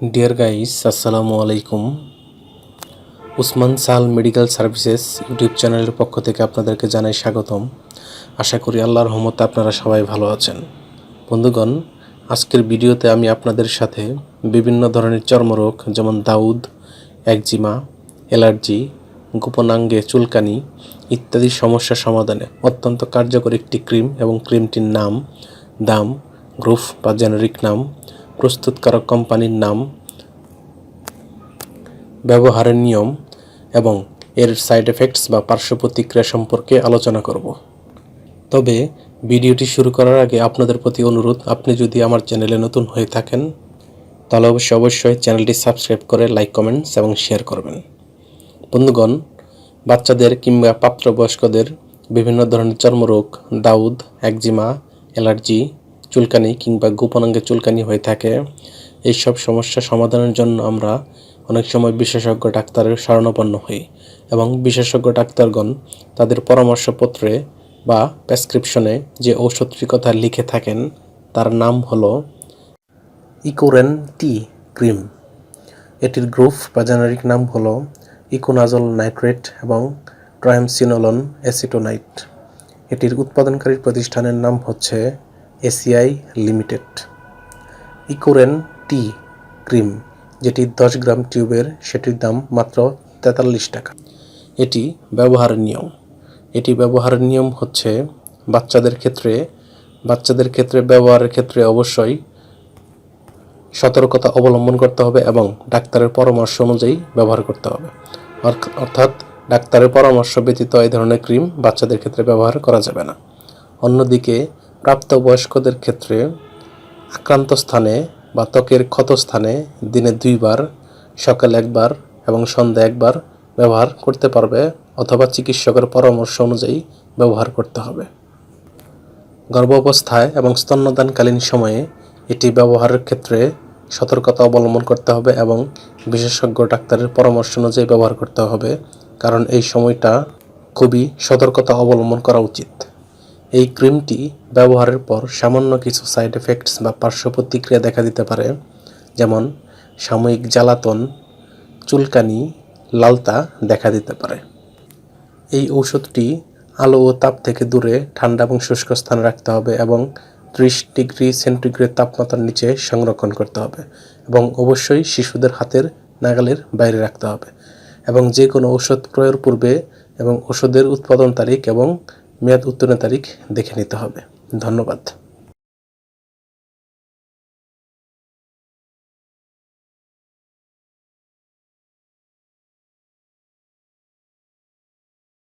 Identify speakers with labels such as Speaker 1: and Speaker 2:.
Speaker 1: Deer guys আসসালামু আলাইকুম উসমান সাল মেডিকেল সার্ভিসেস ইউটিউব চ্যানেলের পক্ষ থেকে আপনাদেরকে জানাই স্বাগতম। আশা করি আল্লাহর রহমতে আপনারা সবাই ভালো আছেন। বন্ধুগণ, আজকের ভিডিওতে আমি আপনাদের সাথে বিভিন্ন ধরনের চর্মরোগ, যেমন দাউদ, একজিমা, অ্যালার্জি, গোপনাঙ্গে চুলকানি ইত্যাদি সমস্যা সমাধানে অত্যন্ত কার্যকর একটি ক্রিম এবং ক্রিমটির নাম দাম, গ্রুপ বা জেনারিক নাম। প্রস্তুতকারক কোম্পানির নাম, ব্যবহারের নিয়ম এবং এর সাইড এফেক্টস বা পার্শ্ব প্রতিক্রিয়া সম্পর্কে আলোচনা করব। তবে ভিডিওটি শুরু করার আগে আপনাদের প্রতি অনুরোধ, আপনি যদি আমার চ্যানেলে নতুন হয়ে থাকেন, তাহলে অবশ্যই অবশ্যই চ্যানেলটি সাবস্ক্রাইব করে লাইক, কমেন্টস এবং শেয়ার করবেন। বন্ধুগণ, বাচ্চাদের কিংবা প্রাপ্তবয়স্কদের বিভিন্ন ধরনের চর্মরোগ, দাউদ, একজিমা, অ্যালার্জি চুলকানি কিংবা গোপনাঙ্গে চুলকানি হয়ে থাকে। এইসব সমস্যা সমাধানের জন্য আমরা অনেক সময় বিশেষজ্ঞ ডাক্তারের শরণাপন্ন হই এবং বিশেষজ্ঞ ডাক্তারগণ তাদের পরামর্শপত্রে বা প্রেসক্রিপশনে যে ঔষধটির কথা লিখে থাকেন, তার নাম হলো ইকোরেন টি ক্রিম। এটির গ্রুপ বা জেনারিক নাম হলো ইকোনাজল নাইট্রেট এবং ট্রায়ামসিনোলন অ্যাসিটোনাইট। এটির উৎপাদনকারী প্রতিষ্ঠানের নাম হচ্ছে এসিআই লিমিটেড। ইকোরেন টি ক্রিম, যেটি দশ গ্রাম টিউবের, সেটির দাম মাত্র তেতাল্লিশ টাকা। এটি ব্যবহারের নিয়ম। এটি ব্যবহারের নিয়ম হচ্ছে বাচ্চাদের ক্ষেত্রে বাচ্চাদের ক্ষেত্রে, ব্যবহারের ক্ষেত্রে অবশ্যই সতর্কতা অবলম্বন করতে হবে এবং ডাক্তারের পরামর্শ অনুযায়ী ব্যবহার করতে হবে। অর্থ- অর্থাৎ ডাক্তারের পরামর্শ ব্যতীত এই ধরনের ক্রিম বাচ্চাদের ক্ষেত্রে ব্যবহার করা যাবে না। অন্যদিকে প্রাপ্তবয়স্কদের ক্ষেত্রে আক্রান্ত স্থানে বা ত্বকের ক্ষত স্থানে দিনে দুইবার, সকাল একবার এবং সন্ধ্যা একবার ব্যবহার করতে পারবে অথবা চিকিৎসকের পরামর্শ অনুযায়ী ব্যবহার করতে হবে। গর্ভাবস্থায় এবং স্তন্যদানকালীন সময়ে এটি ব্যবহারের ক্ষেত্রে সতর্কতা অবলম্বন করতে হবে এবং বিশেষজ্ঞ ডাক্তারের পরামর্শ অনুযায়ী ব্যবহার করতে হবে, কারণ এই সময়টা খুবই সতর্কতা অবলম্বন করা উচিত। এই ক্রিমটি ব্যবহারের পর সামান্য কিছু সাইড এফেক্টস বা পার্শ্ব প্রতিক্রিয়া দেখা দিতে পারে, যেমন সাময়িক জ্বালাতন, চুলকানি, লালতা দেখা দিতে পারে। এই ঔষধটি আলো ও তাপ থেকে দূরে ঠান্ডা এবং শুষ্ক স্থানে রাখতে হবে এবং ত্রিশ ডিগ্রি সেন্টিগ্রেড তাপমাত্রার নিচে সংরক্ষণ করতে হবে এবং অবশ্যই শিশুদের হাতের নাগালের বাইরে রাখতে হবে এবং যে কোনো ঔষধ প্রয়োগের পূর্বে এবং ওষুধের উৎপাদন তারিখ এবং মেয়াদ উত্তীর্ণ তারিখ দেখে নিতে হবে। ধন্যবাদ।